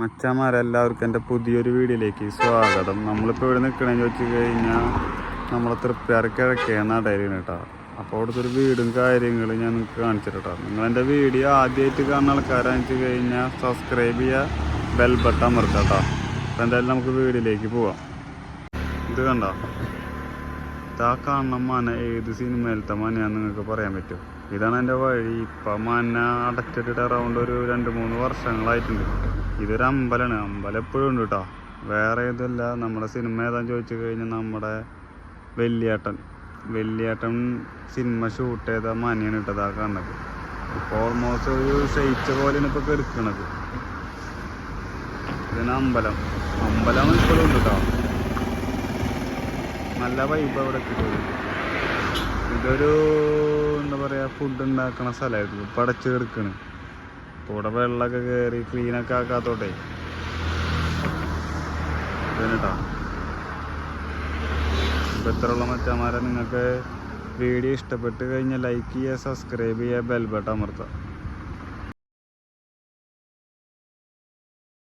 മച്ചാമാരെല്ലാവർക്കും എന്റെ പുതിയൊരു വീഡിയോയിലേക്ക് സ്വാഗതം. നമ്മളിപ്പോൾ ഇവിടെ നിൽക്കണമെന്ന് ചോദിച്ചു കഴിഞ്ഞാൽ നമ്മളെ തൃപ്തിയാറ് കിഴക്കേ നടയിലാണ് കേട്ടോ. അപ്പോൾ അവിടുത്തെ ഒരു വീടും കാര്യങ്ങളും ഞാൻ നിങ്ങൾക്ക് കാണിച്ചിട്ടോ നിങ്ങൾ എന്റെ വീഡിയോ ആദ്യമായിട്ട് കാണുന്ന ആൾക്കാരാണെന്ന് വെച്ച് കഴിഞ്ഞാൽ സബ്സ്ക്രൈബ് ചെയ്യുക ബെൽ ബട്ടൺ അമർത്താം കേട്ടോ. അപ്പോൾ എന്തായാലും നമുക്ക് വീടിലേക്ക് പോവാം. ഇത് കണ്ടോ? ഇതാ കാണുന്ന മന ഏത് സിനിമയിലത്തെ മനയാന്ന് നിങ്ങൾക്ക് പറയാൻ പറ്റും. ഇതാണ് എന്റെ വഴി. ഇപ്പം മന അടച്ചിട്ടിട്ട് അറൗണ്ട് ഒരു രണ്ട് മൂന്ന് വർഷങ്ങളായിട്ടുണ്ട്. ഇതൊരു അമ്പലമാണ് അമ്പലം എപ്പോഴും ഉണ്ട് കേട്ടോ വേറെ ഇതല്ല. നമ്മുടെ സിനിമ ഏതാന്ന് ചോദിച്ചു കഴിഞ്ഞാൽ നമ്മുടെ വെള്ളിയേട്ടൻ. വെള്ളിയേട്ടൻ സിനിമ ഷൂട്ട് ചെയ്ത മനയാണ് ഇട്ടത് ആ കണ്ടത്. ഇപ്പോൾ ഓൾമോസ്റ്റ് ഒരു ക്ഷയിച്ച പോലെയാണ് ഇപ്പോൾ കെടുക്കണത്. ഇതിന് അമ്പലം. അമ്പലം ഇപ്പോഴും ഉണ്ട് കേട്ടോ നല്ല വൈബ് അവിടെ കിട്ടും. ഇതൊരു എന്താ പറയാ ഫുഡ് ഉണ്ടാക്കണ സ്ഥലമായിരുന്നു പടച്ചു കിടക്കണ്. ഇവിടെ വെള്ളമൊക്കെ കയറി ക്ലീനൊക്കെ ആക്കാത്തോട്ടെ. കേട്ടോ ഇത്രയുള്ള മറ്റന്മാരെ നിങ്ങൾക്ക് വീഡിയോ ഇഷ്ടപ്പെട്ട് കഴിഞ്ഞാൽ ലൈക്ക് ചെയ്യുക സബ്സ്ക്രൈബ് ചെയ്യുക ബെൽ ബട്ടൺ അമർത്തുക.